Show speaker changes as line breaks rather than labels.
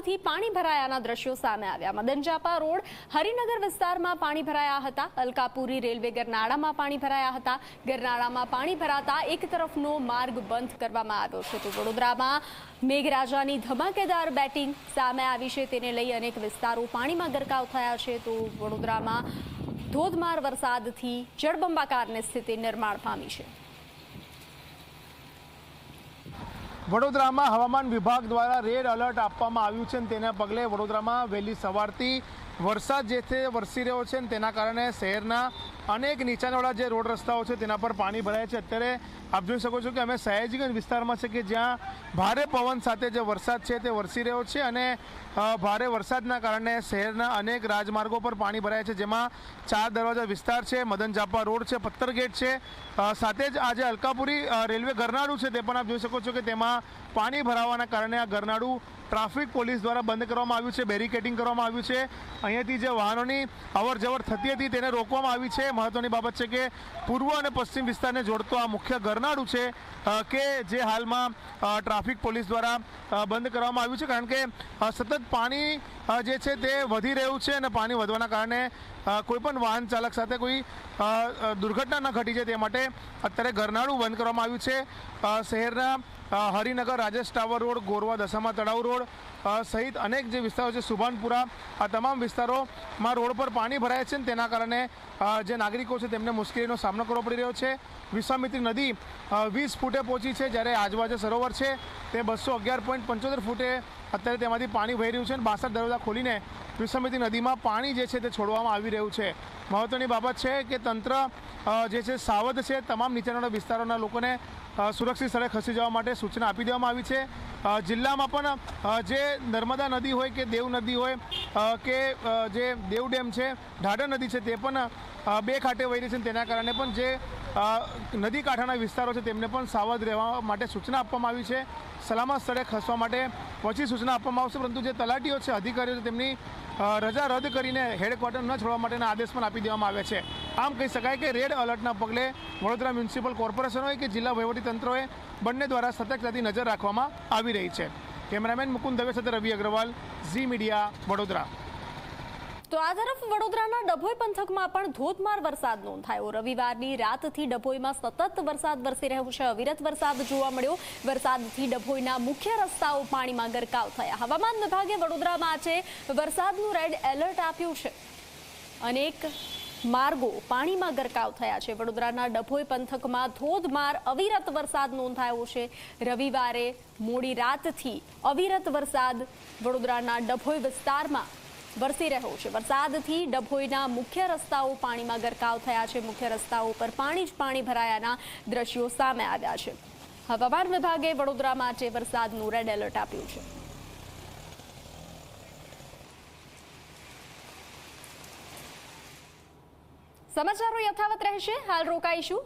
વરસાદથી પાણી ભરાયાના દ્રશ્યો સામે આવ્યા. મદનજાપા રોડ હરિનગર વિસ્તારમાં પાણી ભરાયા હતા. અલકાપુરી રેલવે ગરનાળામાં પાણી ભરાયા હતા. ગરનાળામાં પાણી ભરાતા એક તરફનો માર્ગ બંધ કરવામાં આવ્યો છે. તો વડોદરામાં મેઘરાજાની ધમાકેદાર બેટિંગ સામે આવી છે. તેને લઈ અનેક વિસ્તારો પાણીમાં ગરકાવ થયા છે. તો વડોદરામાં ધોધમાર વરસાદથી જળબંબાકારની સ્થિતિ નિર્માણ પામી છે.
વડોદરામાં હવામાન વિભાગ દ્વારા રેડ એલર્ટ આપવામાં આવ્યું છે અને તેના પગલે વડોદરામાં વહેલી સવારથી વરસાદ જે છે વરસી રહ્યો છે ને તેના કારણે શહેરના અનેક નીચાણવાળા જે રોડ રસ્તાઓ છે તેના પર પાણી ભરાય છે. અત્યારે આપ જોઈ શકો છો કે અમે સયાજીગંજ વિસ્તારમાં છે કે જ્યાં ભારે પવન સાથે જે વરસાદ છે તે વરસી રહ્યો છે અને ભારે વરસાદના કારણે શહેરના અનેક રાજમાર્ગો પર પાણી ભરાય છે. જેમાં ચાર દરવાજા વિસ્તાર છે, મદન જાપા રોડ છે, પથ્થર ગેટ છે સાથે જ આજે અલકાપુરી રેલવે ગરનાળું છે તે પણ આપ જોઈ શકો છો કે તેમાં પાણી ભરાવાના કારણે આ ગરનાળું ટ્રાફિક પોલીસ દ્વારા બંધ કરવામાં આવ્યું છે, બેરિકેડિંગ કરવામાં આવ્યું છે. અહીંયાથી જે વાહનોની અવર જવર થતી હતી તેને રોકવામાં આવી છે. મહત્વની બાબત છે કે પૂર્વ અને પશ્ચિમ વિસ્તારને જોડતો આ મુખ્ય ગરનાળું છે કે જે હાલમાં ટ્રાફિક પોલીસ દ્વારા બંધ કરવામાં આવ્યું છે. કારણ કે સતત પાણી જે છે તે વધી રહ્યું છે અને પાણી વધવાના કારણે કોઈપણ વાહન ચાલક સાથે કોઈ દુર્ઘટના ન ઘટી છે તે માટે અત્યારે ગરનાળું બંધ કરવામાં આવ્યું છે. શહેરના हरिनगर राजेश टावर रोड गोरवा दसमा तडाव रोड સહિત અનેક જે વિસ્તારો છે, સુભાનપુરા, આ તમામ વિસ્તારોમાં રોડ પર પાણી ભરાય છે તેના કારણે જે નાગરિકો છે તેમને મુશ્કેલીનો સામનો કરવો પડી રહ્યો છે. વિશ્વામિત્રી નદી વીસ ફૂટે પહોંચી છે જ્યારે આજુબાજુ સરોવર છે. તે બસો અગિયાર પોઈન્ટ પંચોતેર ફૂટે અત્યારે તેમાંથી પાણી વહી રહ્યું છે અને બાસઠ દરવાજા ખોલીને વિશ્વામિત્રી નદીમાં પાણી જે છે તે છોડવામાં આવી રહ્યું છે. મહત્ત્વની બાબત છે કે તંત્ર જે છે સાવધ છે, તમામ નીચાણવાળા વિસ્તારોના લોકોને સુરક્ષિત સ્થળે ખસી જવા માટે સૂચના આપી દેવામાં આવી છે. જિલ્લામાં પણ જે નર્મદા નદી હોય કે દેવ નદી હોય કે જે દેવ ડેમ છે, ઢાઢર નદી છે, તે પણ બે ખાતે વહી રહી છે તેના કારણે પણ જે નદી કાંઠાના વિસ્તારો છે તેમને પણ સાવધ રહેવા માટે સૂચના આપવામાં આવી છે. સલામત સ્થળે ખસવા માટે પછી સૂચના આપવામાં આવશે, પરંતુ જે તલાટીઓ છે, અધિકારીઓ છે, તેમની રજા રદ કરીને હેડક્વાર્ટર ન છોડવા માટેના આદેશ પણ આપી દેવામાં આવ્યા છે. આમ કહી શકાય કે રેડ એલર્ટના પગલે વડોદરા મ્યુનિસિપલ કોર્પોરેશન હોય કે જિલ્લા વહીવટીતંત્રોએ બંને દ્વારા સતર્કતાથી નજર રાખવામાં આવી રહી છે. કેમેરામેન મુકુંદ દવે સાથે રવિ અગ્રવાલ, ઝી મીડિયા, વડોદરા.
તો આ તરફ વડોદરાના ડભોઈ પંથકમાં પણ ધોધમાર વરસાદ નોંધાયો. રવિવારની રાતથી ડભોઈમાં સતત વરસાદ વરસી રહ્યો છે. અવિરત વરસાદ જોવા મળ્યો. વરસાદથી ડભોઈના મુખ્ય રસ્તાઓ પાણીમાં ગરકાવ થયા. હવામાન વિભાગે વડોદરામાં આજે વરસાદનું રેડ એલર્ટ આપ્યું છે. અનેક માર્ગો પાણીમાં ગરકાવ થયા છે. વડોદરાના ડભોઈ પંથકમાં ધોધમાર અવિરત વરસાદ નોંધાયો છે. રવિવારે મોડી રાતથી અવિરત વરસાદ વડોદરાના ડભોઈ વિસ્તારમાં વરસી રહ્યો છે. વરસાદથી ડભોઈના મુખ્ય રસ્તાઓ પાણીમાં ગરકાવ થયા છે. મુખ્ય રસ્તાઓ પર પાણી જ પાણી ભરાયાના દ્રશ્યો સામે આવ્યા છે. હવામાન વિભાગે વડોદરા માટે વરસાદનું રેડ એલર્ટ આપ્યું છે. સમાચારો યથાવત રહેશે. હાલ રોકાઈશું.